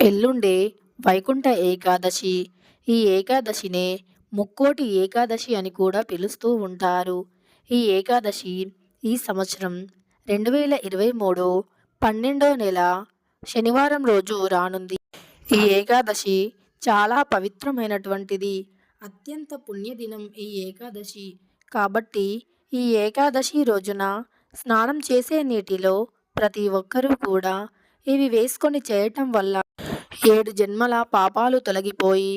ఎల్లుండే వైకుంఠ ఏకాదశి. ఈ ఏకాదశినే ముక్కోటి ఏకాదశి అని కూడా పిలుస్తూ ఉంటారు. ఈ ఏకాదశి ఈ సంవత్సరం రెండు వేల ఇరవై మూడు పన్నెండో నెల శనివారం రోజు రానుంది. ఈ ఏకాదశి చాలా పవిత్రమైనటువంటిది. అత్యంత పుణ్యదినం ఈ ఏకాదశి. కాబట్టి ఈ ఏకాదశి రోజున స్నానం చేసే నీటిలో ప్రతి ఒక్కరూ కూడా ఇవి వేసుకొని చేయటం వల్ల ఏడు జన్మల పాపాలు తొలగిపోయి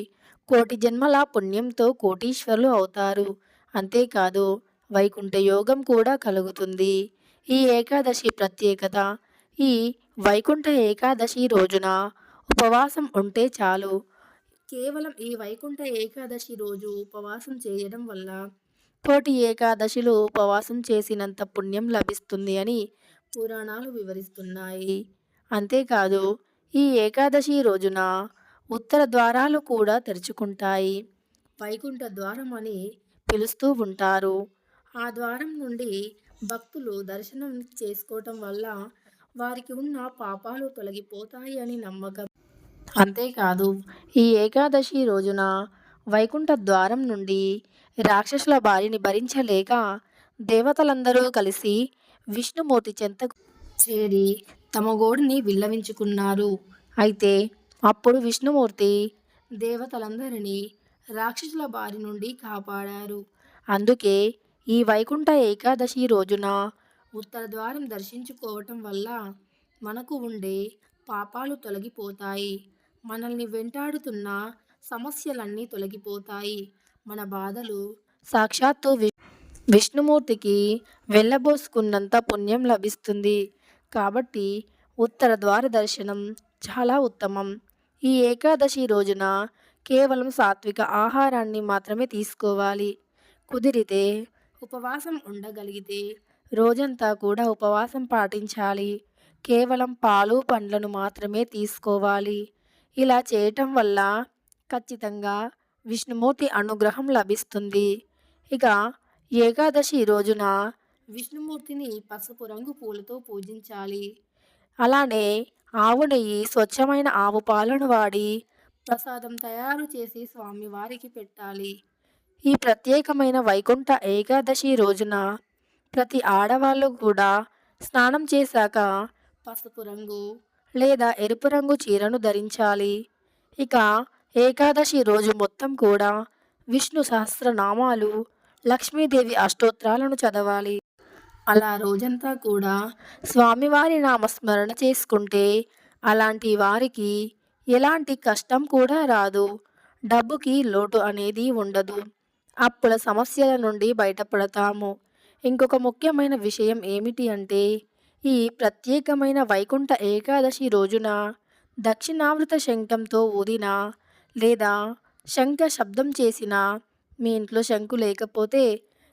కోటి జన్మల పుణ్యంతో కోటీశ్వరులు అవుతారు. అంతేకాదు వైకుంఠ యోగం కూడా కలుగుతుంది. ఈ ఏకాదశి ప్రత్యేకత ఈ వైకుంఠ ఏకాదశి రోజున ఉపవాసం ఉంటే చాలు. కేవలం ఈ వైకుంఠ ఏకాదశి రోజు ఉపవాసం చేయడం వల్ల కోటి ఏకాదశిలో ఉపవాసం చేసినంత పుణ్యం లభిస్తుంది అని పురాణాలు వివరిస్తున్నాయి. అంతేకాదు ఈ ఏకాదశి రోజున ఉత్తర ద్వారాలు కూడా తెరుచుకుంటాయి. వైకుంఠ ద్వారం అని పిలుస్తూ ఉంటారు. ఆ ద్వారం నుండి భక్తులు దర్శనం చేసుకోవటం వల్ల వారికి ఉన్న పాపాలు తొలగిపోతాయి అని నమ్మకం అంతేకాదు ఈ ఏకాదశి రోజున వైకుంఠ ద్వారం నుండి రాక్షసుల బారిని భరించలేక దేవతలందరూ కలిసి విష్ణుమూర్తి చెంతకు చేరి తమ గోడిని విల్లవించుకున్నారు. అయితే అప్పుడు విష్ణుమూర్తి దేవతలందరినీ రాక్షసుల బారి నుండి కాపాడారు. అందుకే ఈ వైకుంఠ ఏకాదశి రోజున ఉత్తర ద్వారం దర్శించుకోవటం వల్ల మనకు ఉండే పాపాలు తొలగిపోతాయి. మనల్ని వెంటాడుతున్న సమస్యలన్నీ తొలగిపోతాయి. మన బాధలు సాక్షాత్తు విష్ణుమూర్తికి వెళ్ళబోసుకున్నంత పుణ్యం లభిస్తుంది. కాబట్టి ఉత్తర ద్వార దర్శనం చాలా ఉత్తమం. ఈ ఏకాదశి రోజున కేవలం సాత్విక ఆహారాన్ని మాత్రమే తీసుకోవాలి. కుదిరితే ఉపవాసం ఉండగలిగితే రోజంతా కూడా ఉపవాసం పాటించాలి. కేవలం పాలు పండ్లను మాత్రమే తీసుకోవాలి. ఇలా చేయటం వల్ల ఖచ్చితంగా విష్ణుమూర్తి అనుగ్రహం లభిస్తుంది. ఇక ఏకాదశి రోజున విష్ణుమూర్తిని పసుపు రంగు పూలతో పూజించాలి. అలానే ఆవు నెయ్యి స్వచ్ఛమైన ఆవు పాలను వాడి ప్రసాదం తయారు చేసి స్వామివారికి పెట్టాలి. ఈ ప్రత్యేకమైన వైకుంఠ ఏకాదశి రోజున ప్రతి ఆడవాళ్ళు కూడా స్నానం చేశాక పసుపు రంగు లేదా ఎరుపు రంగు చీరను ధరించాలి. ఇక ఏకాదశి రోజు మొత్తం కూడా విష్ణు సహస్రనామాలు లక్ష్మీదేవి అష్టోత్తరాలను చదవాలి. అలా రోజంతా కూడా స్వామివారి నామస్మరణ చేసుకుంటే అలాంటి వారికి ఎలాంటి కష్టం కూడా రాదు. డబ్బుకి లోటు అనేది ఉండదు. అప్పుల సమస్యల నుండి బయటపడతాము. ఇంకొక ముఖ్యమైన విషయం ఏమిటి అంటే ఈ ప్రత్యేకమైన వైకుంఠ ఏకాదశి రోజున దక్షిణావృత శంఖంతో ఊదిన లేదా శంఖ శబ్దం చేసిన మీ ఇంట్లో శంకు లేకపోతే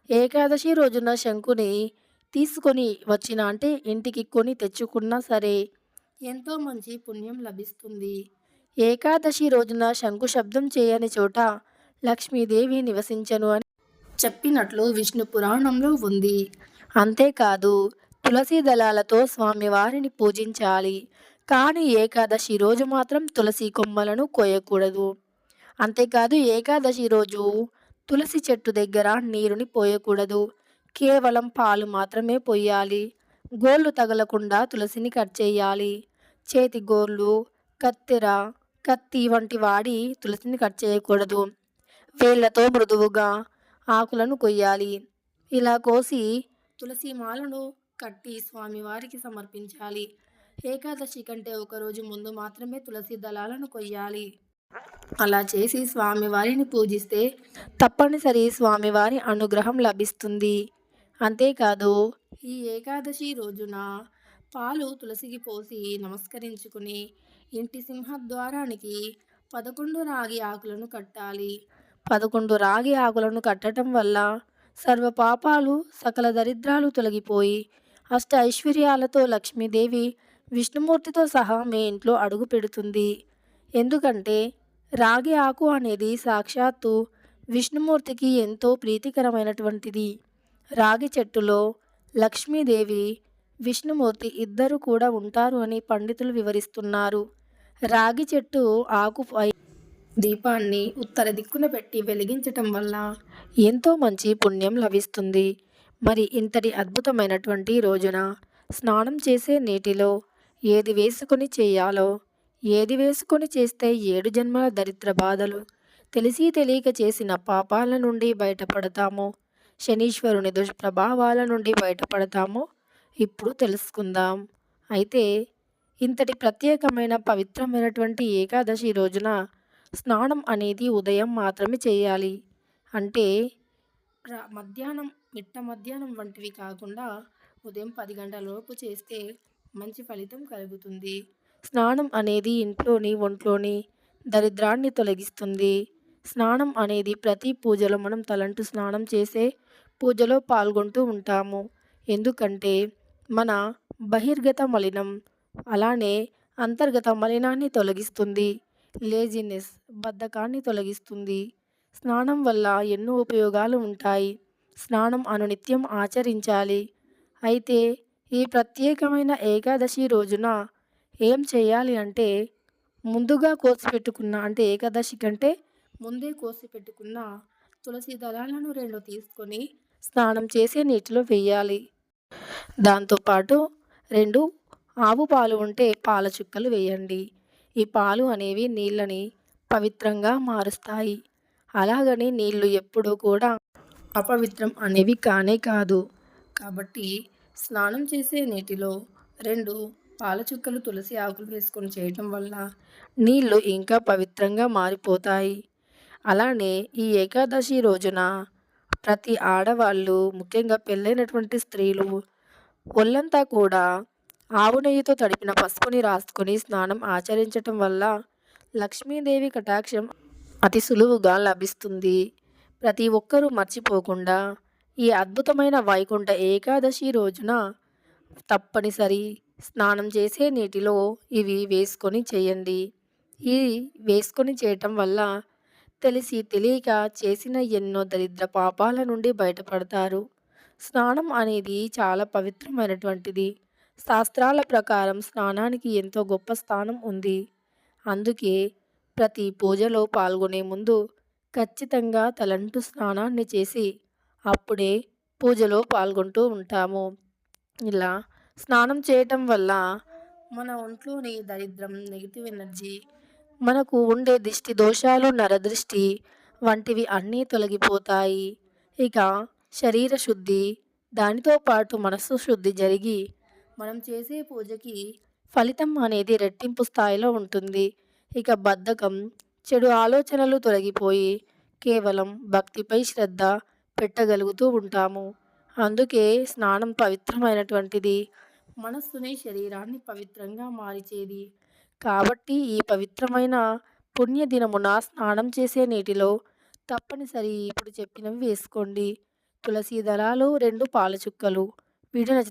ఏకాదశి రోజున శంకుని తీసుకొని వచ్చిన అంటే ఇంటికి కొని తెచ్చుకున్నా సరే ఎంతో మంచి పుణ్యం లభిస్తుంది. ఏకాదశి రోజున శంకు శబ్దం చేయని చోట లక్ష్మీదేవి నివసించను అని చెప్పినట్లు విష్ణు పురాణంలో ఉంది. అంతేకాదు తులసి దళాలతో స్వామివారిని పూజించాలి. కానీ ఏకాదశి రోజు మాత్రం తులసి కొమ్మలను కోయకూడదు. అంతేకాదు ఏకాదశి రోజు తులసి చెట్టు దగ్గర నీరుని పోయకూడదు. కేవలం పాలు మాత్రమే పోయాలి గోళ్ళు తగలకుండా తులసిని కట్ చేయాలి. చేతి గోర్లు కత్తెర కత్తి వంటి వాడి తులసిని కట్ చేయకూడదు. వేళ్ళతో మృదువుగా ఆకులను కొయ్యాలి. ఇలా కోసి తులసి మాలను కట్టి స్వామివారికి సమర్పించాలి. ఏకాదశి కంటే ఒకరోజు ముందు మాత్రమే తులసి దళాలను కొయ్యాలి. అలా చేసి స్వామివారిని పూజిస్తే తప్పనిసరి స్వామివారి అనుగ్రహం లభిస్తుంది. అంతేకాదు ఈ ఏకాదశి రోజున పాలు తులసికి పోసి నమస్కరించుకుని ఇంటి సింహద్వారానికి పదకొండు రాగి ఆకులను కట్టాలి. పదకొండు రాగి ఆకులను కట్టడం వల్ల సర్వ పాపాలు సకల దరిద్రాలు తొలగిపోయి అష్ట ఐశ్వర్యాలతో లక్ష్మీదేవి విష్ణుమూర్తితో సహా మీ ఇంట్లో అడుగు పెడుతుంది. ఎందుకంటే రాగి ఆకు అనేది సాక్షాత్తు విష్ణుమూర్తికి ఎంతో ప్రీతికరమైనటువంటిది. రాగి చెట్టులో లక్ష్మీదేవి విష్ణుమూర్తి ఇద్దరు కూడా ఉంటారు అని పండితులు వివరిస్తున్నారు. రాగి చెట్టు ఆకుపై దీపాన్ని ఉత్తర దిక్కున పెట్టి వెలిగించటం వల్ల ఎంతో మంచి పుణ్యం లభిస్తుంది. మరి ఇంతటి అద్భుతమైనటువంటి రోజున స్నానం చేసే నీటిలో ఏది వేసుకొని చేయాలో ఏది వేసుకొని చేస్తే ఏడు జన్మల దరిద్ర బాధలు తెలిసి తెలియక చేసిన పాపాల నుండి బయటపడతామో శనీశ్వరుని దుష్ప్రభావాల నుండి బయటపడతామో ఇప్పుడు తెలుసుకుందాం. అయితే ఇంతటి ప్రత్యేకమైన పవిత్రమైనటువంటి ఏకాదశి రోజున స్నానం అనేది ఉదయం మాత్రమే చేయాలి. అంటే రా- మధ్యాహ్నం మిట్ట మధ్యాహ్నం వంటివి కాకుండా ఉదయం పది గంటలలోపు చేస్తే మంచి ఫలితం కలుగుతుంది. స్నానం అనేది ఇంట్లోని ఒంట్లోని దరిద్రాన్ని తొలగిస్తుంది. స్నానం అనేది ప్రతి పూజలో మనం తలంటు స్నానం చేసే పూజలో పాల్గొంటూ ఉంటాము. ఎందుకంటే మన బహిర్గత మలినం అలానే అంతర్గత మలినాన్ని తొలగిస్తుంది. లేజినెస్ బద్ధకాన్ని తొలగిస్తుంది. స్నానం వల్ల ఎన్నో ఉపయోగాలు ఉంటాయి. స్నానం అనునిత్యం ఆచరించాలి. అయితే ఈ ప్రత్యేకమైన ఏకాదశి రోజున ఏం చేయాలి అంటే ముందుగా కోసి పెట్టుకున్న అంటే ఏకాదశి కంటే ముందే కోసి పెట్టుకున్న తులసి దళాలను రెండు తీసుకొని స్నానం చేసే నీటిలో వేయాలి. దాంతోపాటు రెండు ఆవు పాలు ఉంటే పాల చుక్కలు వేయండి. ఈ పాలు అనేవి నీళ్ళని పవిత్రంగా మారుస్తాయి. అలాగని నీళ్ళు ఎప్పుడూ కూడా అపవిత్రం అనేవి కానే కాదు. కాబట్టి స్నానం చేసే నీటిలో రెండు పాల చుక్కలు తులసి ఆకులు వేసుకొని చేయటం వల్ల నీళ్ళు ఇంకా పవిత్రంగా మారిపోతాయి. అలానే ఈ ఏకాదశి రోజున ప్రతి ఆడవాళ్ళు ముఖ్యంగా పెళ్ళైనటువంటి స్త్రీలు ఒళ్ళంతా కూడా ఆవు నెయ్యితో తడిపిన పసుపుని రాసుకొని స్నానం ఆచరించటం వల్ల లక్ష్మీదేవి కటాక్షం అతి సులువుగా లభిస్తుంది. ప్రతి ఒక్కరూ మర్చిపోకుండా ఈ అద్భుతమైన వైకుంఠ ఏకాదశి రోజున తప్పనిసరి స్నానం చేసే నీటిలో ఇవి వేసుకొని చేయండి. ఈ వేసుకొని చేయటం వల్ల తెలిసి తెలియక చేసిన ఎన్నో దరిద్ర పాపాల నుండి బయటపడతారు. స్నానం అనేది చాలా పవిత్రమైనటువంటిది. శాస్త్రాల ప్రకారం స్నానానికి ఎంతో గొప్ప స్థానం ఉంది. అందుకే ప్రతి పూజలో పాల్గొనే ముందు ఖచ్చితంగా తలంటు స్నానాన్ని చేసి అప్పుడే పూజలో పాల్గొంటూ ఉంటాము. ఇలా స్నానం చేయటం వల్ల మన ఒంట్లోని దరిద్రం నెగిటివ్ ఎనర్జీ మనకు ఉండే దిష్టి దోషాలు నరదృష్టి వంటివి అన్నీ తొలగిపోతాయి. ఇక శరీర శుద్ధి దానితో పాటు మనస్సు శుద్ధి జరిగి మనం చేసే పూజకి ఫలితం అనేది రెట్టింపు స్థాయిలో ఉంటుంది. ఇక బద్ధకం చెడు ఆలోచనలు తొలగిపోయి కేవలం భక్తిపై శ్రద్ధ పెట్టగలుగుతూ ఉంటాము. అందుకే స్నానం పవిత్రమైనటువంటిది మనస్సుని శరీరాన్ని పవిత్రంగా మార్చేది. కాబట్టి ఈ పవిత్రమైన పుణ్యదినమున స్నానం చేసే నీటిలో తప్పనిసరి ఇప్పుడు చెప్పినవి వేసుకోండి. తులసి దళాలు రెండు పాల చుక్కలు వీడియో నచ్చితే